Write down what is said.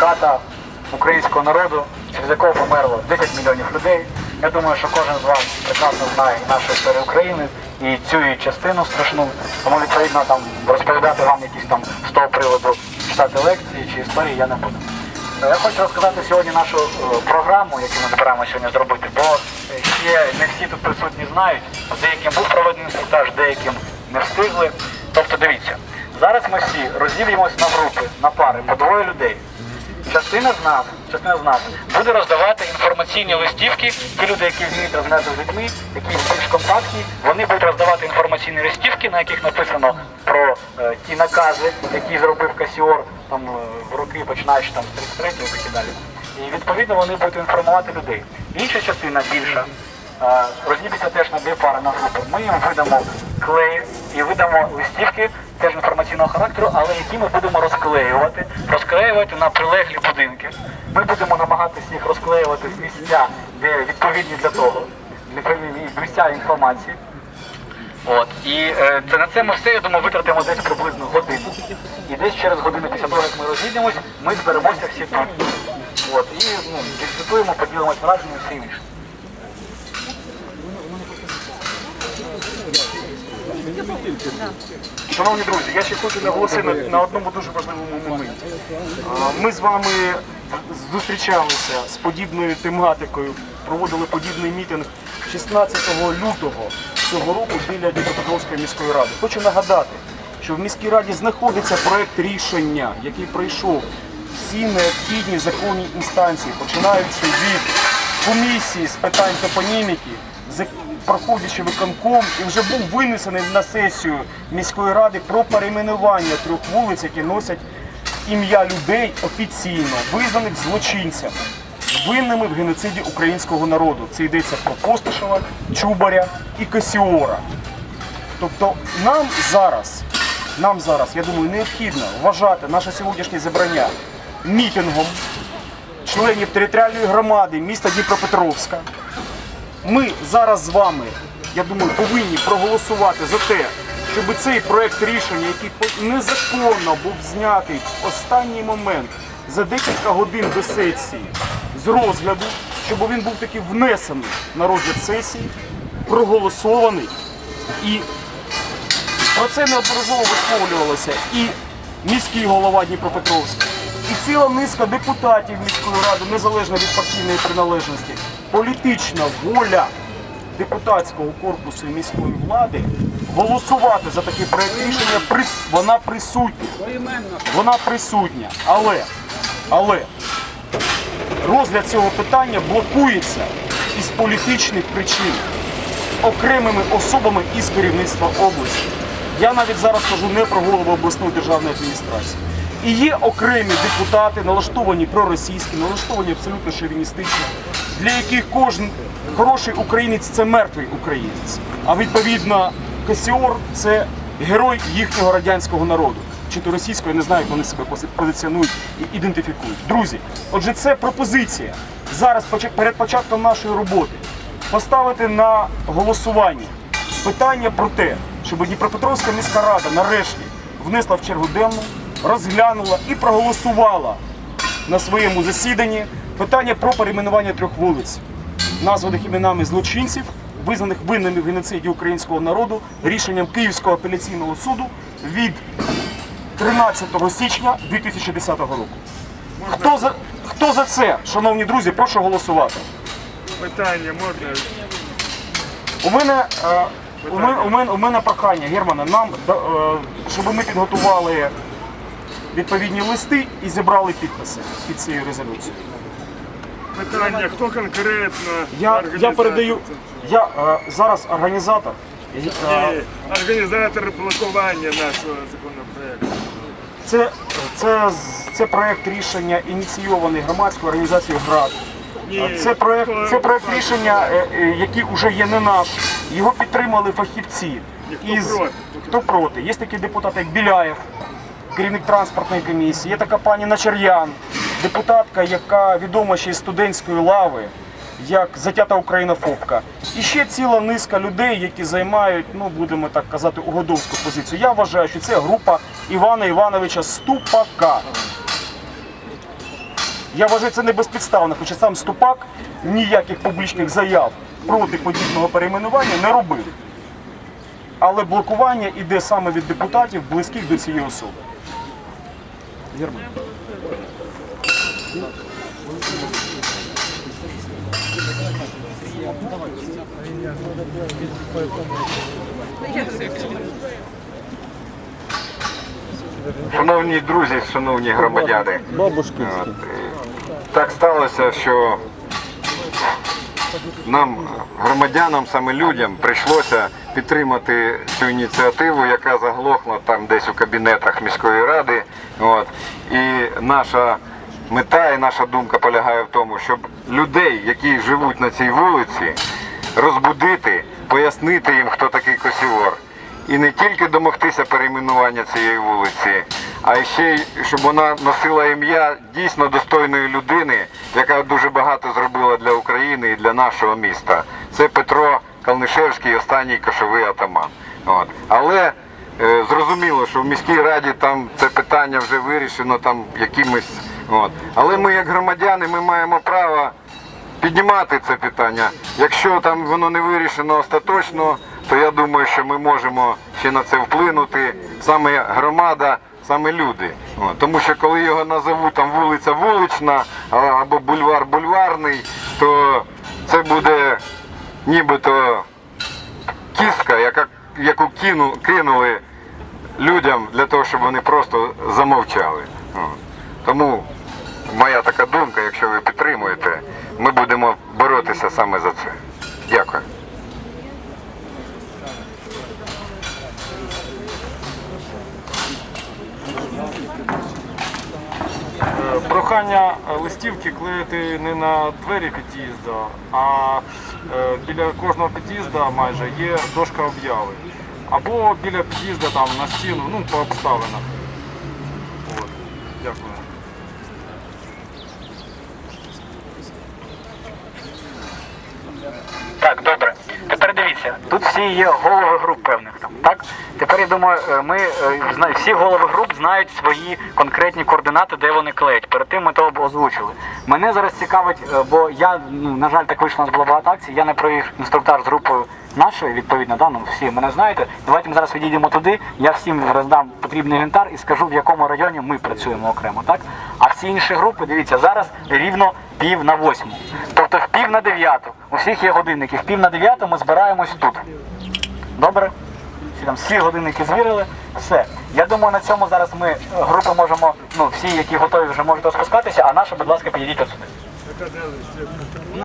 ката українського народу, через якого померло 10 мільйонів людей. Я думаю, що кожен з вас прекрасно знає нашу історію України і цю її частину страшну. Тому відповідно там розповідати вам якісь там з того приводу читати лекції чи історії я не буду. Е, Я хочу розказати сьогодні нашу е, програму, яку ми збираємо сьогодні зробити, бо ще не всі тут присутні знають. Деяким був проведений інструктаж, деяким не встигли. Тобто дивіться, зараз ми всі розділимось на групи, на пари, по двоє людей. Частина з нас, частина з нас буде роздавати інформаційні листівки. Ті люди, які вміють розмовляти з людьми, які більш контактні, вони будуть роздавати інформаційні листівки, на яких написано про е, ті накази, які зробив Касіор там е, в роки, починаючи там з 33 і так далі. І відповідно вони будуть інформувати людей. Інша частина більша. е, теж на дві пари на групи. Ми їм видамо клей і видамо листівки теж інформаційного характеру, але які ми будемо розклеювати, розклеювати на прилеглі будинки. Ми будемо намагатися їх розклеювати в місця, де відповідні для того, відповідні місця інформації. От і е, це на це ми все, я думаю, витратимо десь приблизно годину. І десь через годину після того, як ми розійдемось, ми зберемося всі тут. От, і ну, дискутуємо, поділимось враженнями і все інше. Шановні друзі, я ще хочу наголосити на, одному дуже важливому моменті. Ми з вами зустрічалися з подібною тематикою, проводили подібний мітинг 16 лютого цього року біля Дніпропетровської міської ради. Хочу нагадати, що в міській раді знаходиться проект рішення, який пройшов всі необхідні законні інстанції, починаючи від комісії з питань топоніміки, проходячи виконком, і вже був винесений на сесію міської ради про перейменування трьох вулиць, які носять ім'я людей офіційно визнаних злочинцями, винними в геноциді українського народу. Це йдеться про Постишева, Чубаря і Касіора. Тобто нам зараз, нам зараз, я думаю, необхідно вважати наше сьогоднішнє зібрання мітингом членів територіальної громади міста Дніпропетровська. Ми зараз з вами, я думаю, повинні проголосувати за те, щоб цей проект рішення, який незаконно був знятий в останній момент за декілька годин до сесії з розгляду, щоб він був таки внесений на розгляд сесії, проголосований. І про це неодноразово висловлювалося і міський голова Дніпропетровська, і ціла низка депутатів міської ради, незалежно від партійної приналежності, політична воля депутатського корпусу і міської влади голосувати за такий проект рішення вона присутня. Вона присутня. Але, але розгляд цього питання блокується із політичних причин окремими особами із керівництва області. Я навіть зараз кажу не про голову обласної державної адміністрації. І є окремі депутати, налаштовані проросійські, налаштовані абсолютно шовіністично, для яких кожен хороший українець це мертвий українець. А відповідно, Касіор це герой їхнього радянського народу. Чи то російського, я не знаю, як вони себе позиціонують і ідентифікують. Друзі, отже, це пропозиція зараз перед початком нашої роботи поставити на голосування питання про те, щоб Дніпропетровська міська рада нарешті внесла в чергу денну, розглянула і проголосувала на своєму засіданні питання про перейменування трьох вулиць, названих іменами злочинців, визнаних винними в геноциді українського народу рішенням Київського апеляційного суду від 13 січня 2010 року. Хто за, хто за це, шановні друзі, прошу голосувати. Питання можна? У мене, е, у мене, у мене, у мене прохання, Германе, нам, е, щоб ми підготували відповідні листи і зібрали підписи під цією резолюцією. Питання, хто конкретно? Я, я організатор? передаю, я е, зараз організатор. е, Ні, Організатор блокування нашого законопроекту. Це, це, це проект рішення ініційований громадською організацією ГРАД. Ні, Це проект, це проект рішення, е, е, який вже є не наш. Його підтримали фахівці. І хто проти? Хто проти? Є такий депутат, як Біляєв, керівник транспортної комісії. Є така пані Начер'ян, депутатка, яка відома ще із студентської лави, як затята українофобка. І ще ціла низка людей, які займають, ну будемо так казати, угодовську позицію. Я вважаю, що це група Івана Івановича Ступака. Я вважаю, це не безпідставно, хоча сам Ступак ніяких публічних заяв проти подібного перейменування не робив. Але блокування іде саме від депутатів, близьких до цієї особи. Герман. Шановні друзі, шановні громадяни, От, е, так сталося, що нам, громадянам, саме людям, прийшлося підтримати цю ініціативу, яка заглохла там десь у кабінетах міської ради. От. І наша мета і наша думка полягає в тому, щоб людей, які живуть на цій вулиці, розбудити, пояснити їм, хто такий Косівор. І не тільки домогтися перейменування цієї вулиці, а ще й щоб вона носила ім'я дійсно достойної людини, яка дуже багато зробила для України і для нашого міста. Це Петро Калнишевський, останній кошовий атаман. От. Але е, зрозуміло, що в міській раді там це питання вже вирішено там якимось. От. Але ми, як громадяни, ми маємо право піднімати це питання. Якщо там воно не вирішено остаточно, то я думаю, що ми можемо ще на це вплинути. Саме громада, саме люди. Тому що коли його назовуть там вулиця вулична або бульвар бульварний, то це буде нібито кістка, яка, яку кину, кинули людям для того, щоб вони просто замовчали. Тому моя така думка, якщо ви підтримуєте, ми будемо боротися саме за це. Дякую. Е, Прохання е, листівки клеїти не на двері під'їзду, а е, біля кожного під'їзду майже є дошка обяви. Або біля під'їзду там на стіну, ну по обставинах. От. Дякую. Так, добре. Тепер дивіться, тут всі є голови груп певних так? Тепер я думаю, е, ми е, всі голови груп знають свої конкретні координати, де вони клеять. Перед тим ми то озвучили. Мене зараз цікавить, е, бо я, ну, на жаль, так вийшло, у нас була багато акцій, я не провів інструктаж з групою нашої, відповідно, да, ну всі мене знаєте. Давайте ми зараз відійдемо туди, я всім роздам потрібний інвентар і скажу, в якому районі ми працюємо окремо, так? А всі інші групи, дивіться, зараз рівно пів на восьму. Тобто в пів на дев'яту. У всіх є годинники. В пів на дев'яту ми збираємось тут. Добре? Всі там всі годинники звірили. Все. Я думаю, на цьому зараз ми е, групи можемо, ну всі, які готові, вже можуть розпускатися, а наша, будь ласка, підійдіть сюди.